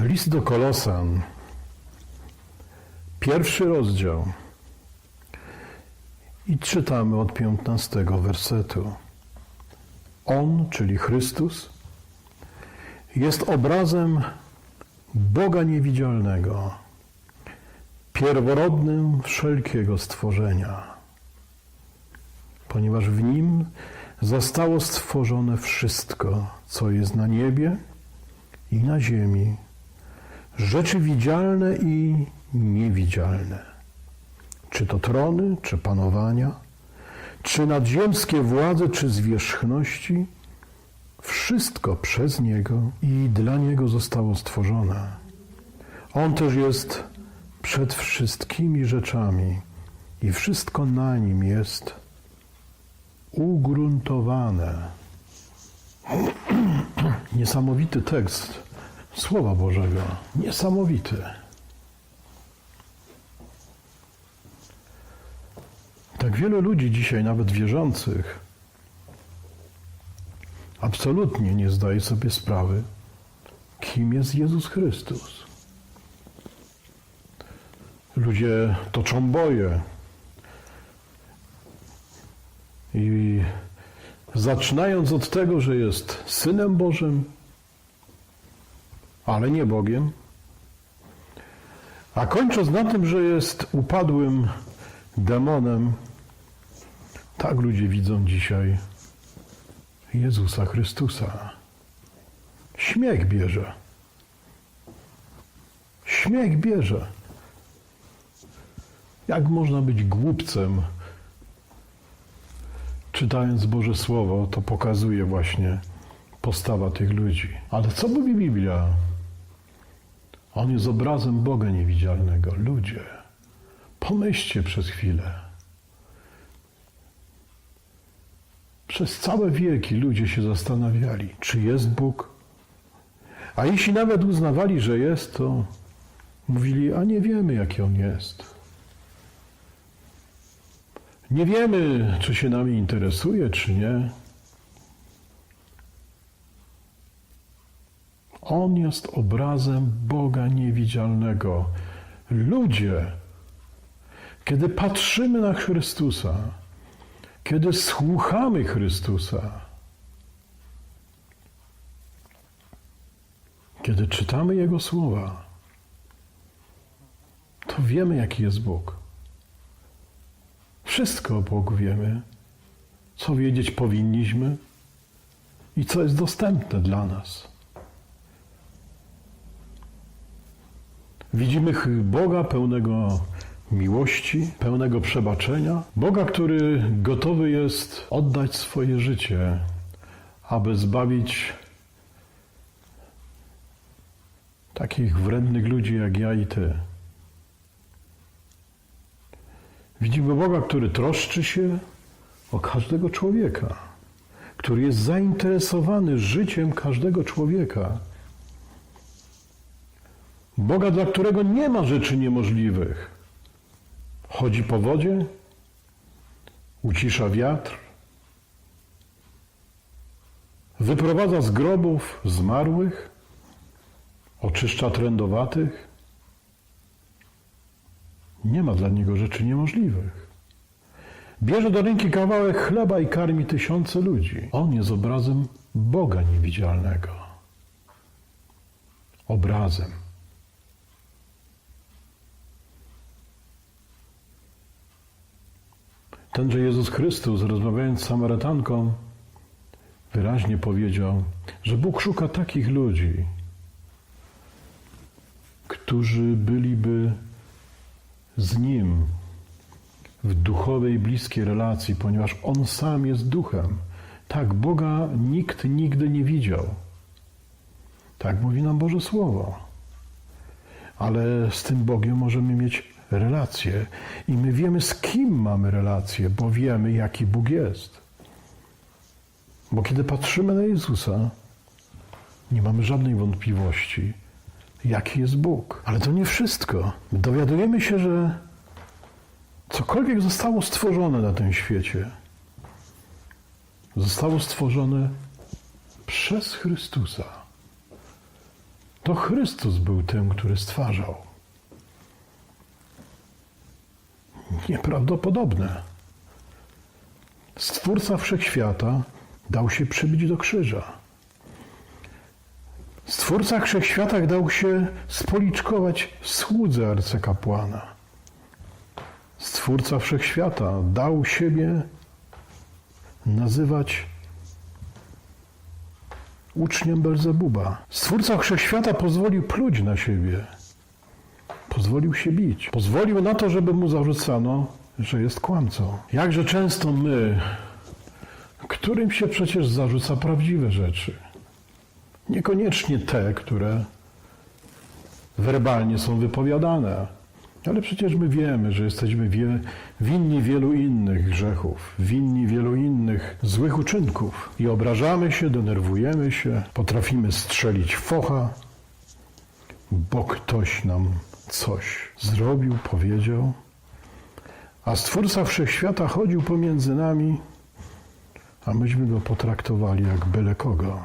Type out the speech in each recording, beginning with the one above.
List do Kolosan, pierwszy rozdział. I czytamy od 15 wersetu. On, czyli Chrystus, jest obrazem Boga niewidzialnego, pierworodnym wszelkiego stworzenia, ponieważ w nim zostało stworzone wszystko, co jest na niebie i na ziemi, rzeczy widzialne i niewidzialne. Czy to trony, czy panowania, czy nadziemskie władze, czy zwierzchności, wszystko przez Niego i dla Niego zostało stworzone. On też jest przed wszystkimi rzeczami i wszystko na Nim jest ugruntowane. Niesamowity tekst Słowa Bożego. Niesamowity. Tak wielu ludzi dzisiaj, nawet wierzących, absolutnie nie zdaje sobie sprawy, kim jest Jezus Chrystus. Ludzie toczą boje i zaczynając od tego, że jest Synem Bożym, ale nie Bogiem, a kończąc na tym, że jest upadłym demonem, tak ludzie widzą dzisiaj Jezusa Chrystusa. Śmiech bierze. Śmiech bierze. Jak można być głupcem, czytając Boże Słowo, to pokazuje właśnie postawa tych ludzi. Ale co mówi Biblia? On jest obrazem Boga niewidzialnego. Ludzie, pomyślcie przez chwilę. Przez całe wieki ludzie się zastanawiali, czy jest Bóg. A jeśli nawet uznawali, że jest, to mówili, a nie wiemy, jaki On jest. Nie wiemy, czy się nami interesuje, czy nie. On jest obrazem Boga niewidzialnego. Ludzie, kiedy patrzymy na Chrystusa, kiedy słuchamy Chrystusa, kiedy czytamy Jego słowa, to wiemy, jaki jest Bóg. Wszystko o Bogu wiemy, co wiedzieć powinniśmy i co jest dostępne dla nas. Widzimy Boga pełnego miłości, pełnego przebaczenia, Boga, który gotowy jest oddać swoje życie, aby zbawić takich wrednych ludzi jak ja i ty. Widzimy Boga, który troszczy się o każdego człowieka, który jest zainteresowany życiem każdego człowieka. Boga, dla którego nie ma rzeczy niemożliwych. Chodzi po wodzie, ucisza wiatr, wyprowadza z grobów zmarłych, oczyszcza trędowatych. Nie ma dla niego rzeczy niemożliwych. Bierze do ręki kawałek chleba i karmi tysiące ludzi. On jest obrazem Boga niewidzialnego. Obrazem. Tenże Jezus Chrystus, rozmawiając z Samarytanką, wyraźnie powiedział, że Bóg szuka takich ludzi, którzy byliby z Nim w duchowej, bliskiej relacji, ponieważ On sam jest duchem. Tak, Boga nikt nigdy nie widział. Tak mówi nam Boże Słowo. Ale z tym Bogiem możemy mieć relacje i my wiemy, z kim mamy relacje, bo wiemy, jaki Bóg jest. Bo kiedy patrzymy na Jezusa, nie mamy żadnej wątpliwości, jaki jest Bóg. Ale to nie wszystko. Dowiadujemy się, że cokolwiek zostało stworzone na tym świecie, zostało stworzone przez Chrystusa. To Chrystus był tym, który stwarzał. Nieprawdopodobne. Stwórca wszechświata dał się przybić do krzyża. Stwórca wszechświata dał się spoliczkować słudze arcykapłana. Stwórca wszechświata dał siebie nazywać uczniem Belzebuba. Stwórca wszechświata pozwolił pluć na siebie. Pozwolił się bić. Pozwolił na to, żeby mu zarzucano, że jest kłamcą. Jakże często my, którym się przecież zarzuca prawdziwe rzeczy, niekoniecznie te, które werbalnie są wypowiadane, ale przecież my wiemy, że jesteśmy wie, winni wielu innych grzechów, winni wielu innych złych uczynków i obrażamy się, denerwujemy się, potrafimy strzelić focha, bo ktoś nam coś zrobił, powiedział, a Stwórca Wszechświata chodził pomiędzy nami, a myśmy go potraktowali jak byle kogo.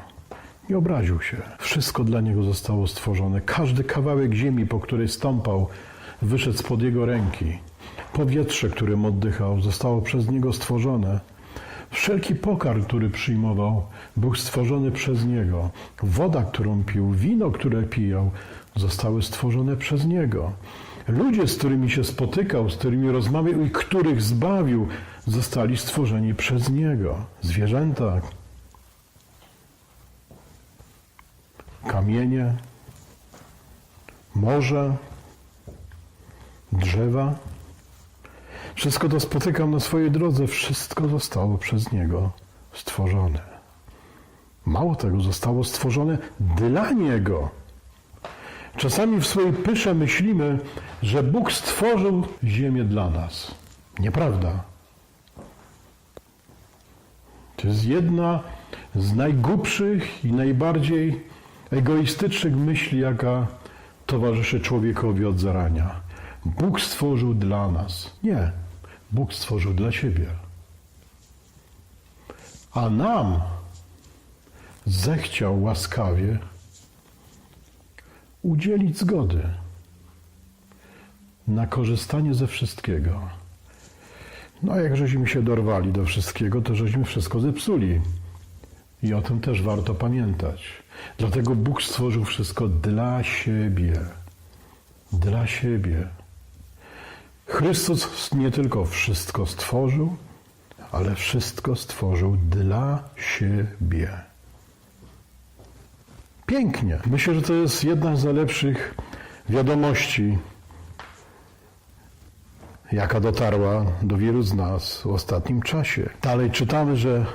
Nie obraził się. Wszystko dla niego zostało stworzone. Każdy kawałek ziemi, po której stąpał, wyszedł spod jego ręki. Powietrze, którym oddychał, zostało przez niego stworzone. Wszelki pokarm, który przyjmował, był stworzony przez niego. Woda, którą pił, wino, które pijał, zostały stworzone przez niego. Ludzie, z którymi się spotykał, z którymi rozmawiał i których zbawił, zostali stworzeni przez niego. Zwierzęta, kamienie, morze, drzewa. Wszystko to spotykam na swojej drodze, wszystko zostało przez Niego stworzone. Mało tego, zostało stworzone dla Niego. Czasami w swojej pysze myślimy, że Bóg stworzył ziemię dla nas. Nieprawda. To jest jedna z najgłupszych i najbardziej egoistycznych myśli, jaka towarzyszy człowiekowi od zarania. Bóg stworzył dla nas. Nie, Bóg stworzył dla siebie. A nam zechciał łaskawie udzielić zgody na korzystanie ze wszystkiego. No a jak żeśmy się dorwali do wszystkiego, to żeśmy wszystko zepsuli. I o tym też warto pamiętać. Dlatego Bóg stworzył wszystko dla siebie. Dla siebie. Chrystus nie tylko wszystko stworzył, ale wszystko stworzył dla siebie. Pięknie. Myślę, że to jest jedna z najlepszych wiadomości, jaka dotarła do wielu z nas w ostatnim czasie. Dalej czytamy, że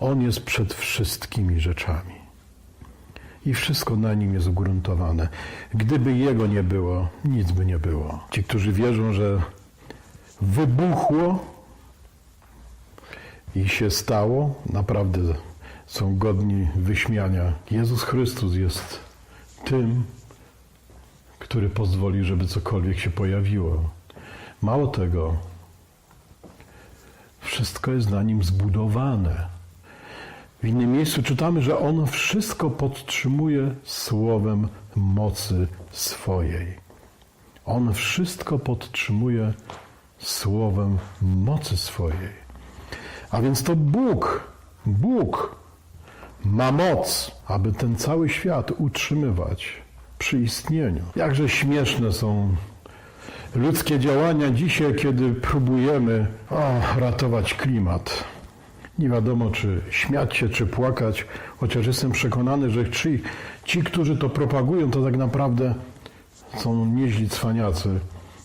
On jest przed wszystkimi rzeczami. I wszystko na nim jest ugruntowane. Gdyby Jego nie było, nic by nie było. Ci, którzy wierzą, że wybuchło i się stało, naprawdę są godni wyśmiania. Jezus Chrystus jest tym, który pozwoli, żeby cokolwiek się pojawiło. Mało tego, wszystko jest na nim zbudowane. W innym miejscu czytamy, że on wszystko podtrzymuje słowem mocy swojej. On wszystko podtrzymuje słowem mocy swojej. A więc to Bóg, Bóg ma moc, aby ten cały świat utrzymywać przy istnieniu. Jakże śmieszne są ludzkie działania dzisiaj, kiedy próbujemy o, ratować klimat. Nie wiadomo, czy śmiać się, czy płakać, chociaż jestem przekonany, że ci, ci, którzy to propagują, to tak naprawdę są nieźli cwaniacy,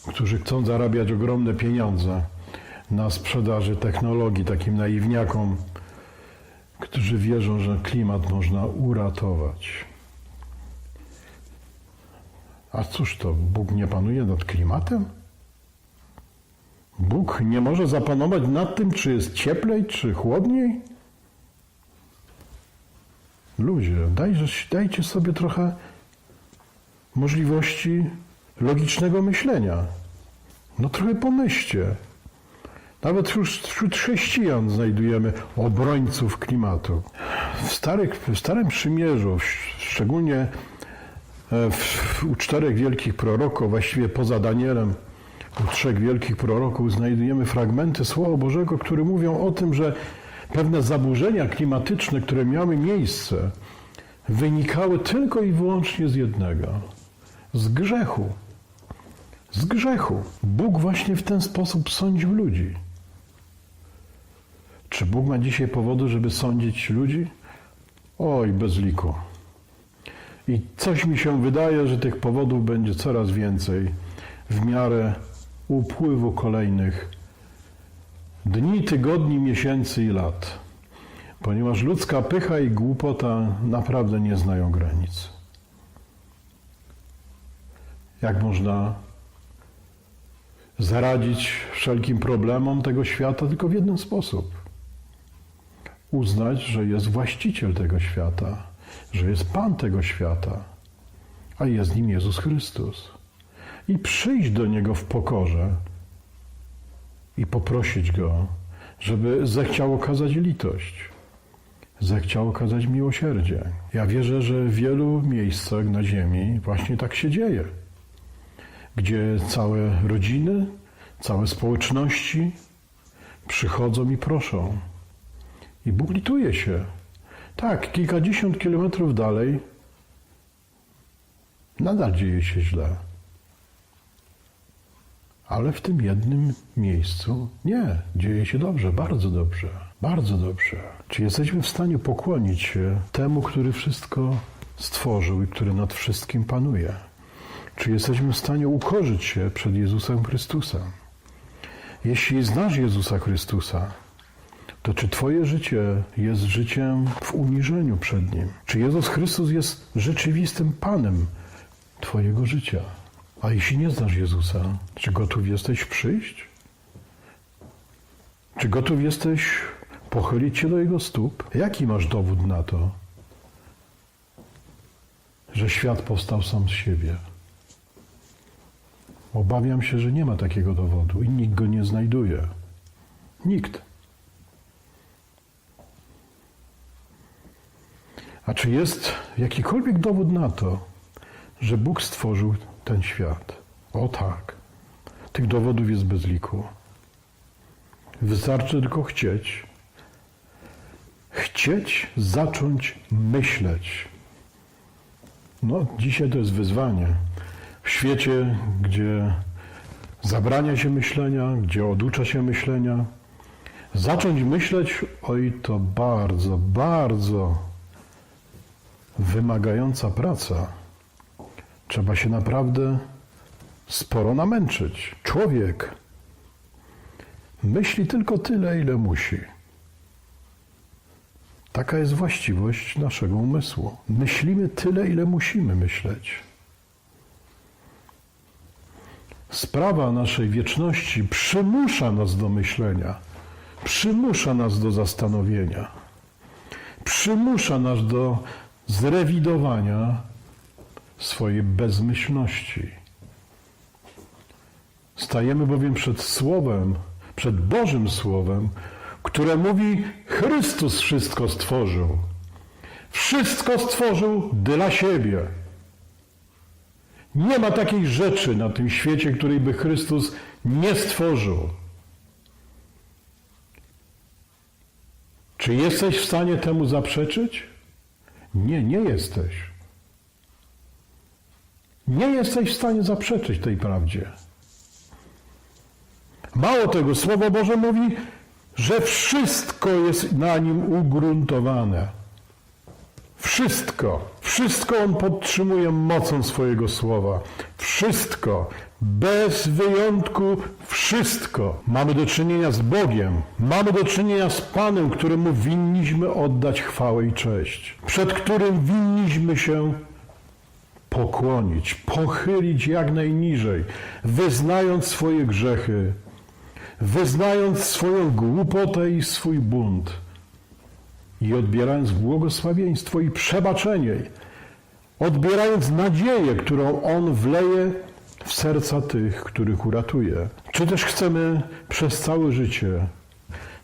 którzy chcą zarabiać ogromne pieniądze na sprzedaży technologii takim naiwniakom, którzy wierzą, że klimat można uratować. A cóż to, Bóg nie panuje nad klimatem? Bóg nie może zapanować nad tym, czy jest cieplej, czy chłodniej? Ludzie, dajże, dajcie sobie trochę możliwości logicznego myślenia. No trochę pomyślcie. Nawet wśród chrześcijan znajdujemy obrońców klimatu. W, starych, w Starym Przymierzu, szczególnie E, W, u czterech wielkich proroków, właściwie poza Danielem, u trzech wielkich proroków znajdujemy fragmenty Słowa Bożego, które mówią o tym, że pewne zaburzenia klimatyczne, które miały miejsce, wynikały tylko i wyłącznie z jednego z grzechu. Z grzechu. Bóg właśnie w ten sposób sądził ludzi. Czy Bóg ma dzisiaj powody, żeby sądzić ludzi? Oj, bez liku. I coś mi się wydaje, że tych powodów będzie coraz więcej w miarę upływu kolejnych dni, tygodni, miesięcy i lat. Ponieważ ludzka pycha i głupota naprawdę nie znają granic. Jak można zaradzić wszelkim problemom tego świata tylko w jeden sposób? Uznać, że jest właściciel tego świata, że jest Pan tego świata, a jest nim Jezus Chrystus. I przyjść do Niego w pokorze i poprosić Go, żeby zechciał okazać litość, zechciał okazać miłosierdzie. Ja wierzę, że w wielu miejscach na ziemi właśnie tak się dzieje gdzie całe rodziny, całe społeczności przychodzą i proszą. I Bóg lituje się. Tak, kilkadziesiąt kilometrów dalej nadal dzieje się źle. Ale w tym jednym miejscu nie, dzieje się dobrze, bardzo dobrze, bardzo dobrze. Czy jesteśmy w stanie pokłonić się temu, który wszystko stworzył i który nad wszystkim panuje? Czy jesteśmy w stanie ukorzyć się przed Jezusem Chrystusem? Jeśli znasz Jezusa Chrystusa, to czy Twoje życie jest życiem w uniżeniu przed Nim? Czy Jezus Chrystus jest rzeczywistym Panem Twojego życia? A jeśli nie znasz Jezusa, czy gotów jesteś przyjść? Czy gotów jesteś pochylić się do Jego stóp? Jaki masz dowód na to, że świat powstał sam z siebie? Obawiam się, że nie ma takiego dowodu i nikt go nie znajduje. Nikt. A czy jest jakikolwiek dowód na to, że Bóg stworzył ten świat? O tak. Tych dowodów jest bez liku. Wystarczy tylko chcieć. Chcieć zacząć myśleć. No, dzisiaj to jest wyzwanie. W świecie, gdzie zabrania się myślenia, gdzie oducza się myślenia, zacząć myśleć, oj, to bardzo, bardzo wymagająca praca. Trzeba się naprawdę sporo namęczyć. Człowiek myśli tylko tyle, ile musi. Taka jest właściwość naszego umysłu. Myślimy tyle, ile musimy myśleć. Sprawa naszej wieczności przymusza nas do myślenia, przymusza nas do zastanowienia, przymusza nas do zrewidowania swojej bezmyślności. Stajemy bowiem przed Słowem, przed Bożym Słowem, które mówi: Chrystus wszystko stworzył. Wszystko stworzył dla siebie. Nie ma takiej rzeczy na tym świecie, której by Chrystus nie stworzył. Czy jesteś w stanie temu zaprzeczyć? Nie, nie jesteś. Nie jesteś w stanie zaprzeczyć tej prawdzie. Mało tego, Słowo Boże mówi, że wszystko jest na nim ugruntowane. Wszystko, wszystko on podtrzymuje mocą swojego słowa. Wszystko, bez wyjątku, wszystko. Mamy do czynienia z Bogiem, mamy do czynienia z Panem, któremu winniśmy oddać chwałę i cześć, przed którym winniśmy się pokłonić, pochylić jak najniżej, wyznając swoje grzechy, wyznając swoją głupotę i swój bunt i odbierając błogosławieństwo i przebaczenie, odbierając nadzieję, którą On wleje w serca tych, których uratuje. Czy też chcemy przez całe życie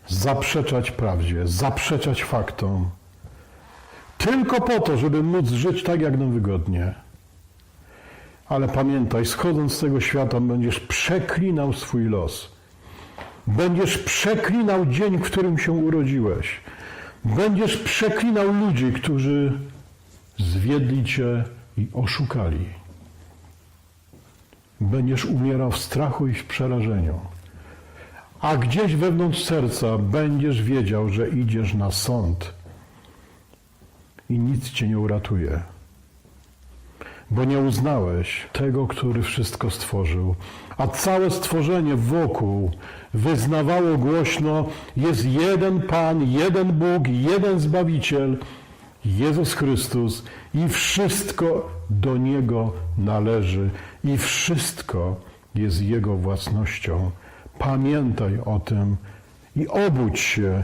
zaprzeczać prawdzie, zaprzeczać faktom, tylko po to, żeby móc żyć tak, jak nam wygodnie. Ale pamiętaj, schodząc z tego świata, będziesz przeklinał swój los. Będziesz przeklinał dzień, w którym się urodziłeś. Będziesz przeklinał ludzi, którzy zwiedli cię i oszukali. Będziesz umierał w strachu i w przerażeniu. A gdzieś wewnątrz serca będziesz wiedział, że idziesz na sąd i nic cię nie uratuje. Bo nie uznałeś tego, który wszystko stworzył. A całe stworzenie wokół wyznawało głośno: jest jeden Pan, jeden Bóg, jeden Zbawiciel, Jezus Chrystus, i wszystko do Niego należy, i wszystko jest Jego własnością. Pamiętaj o tym i obudź się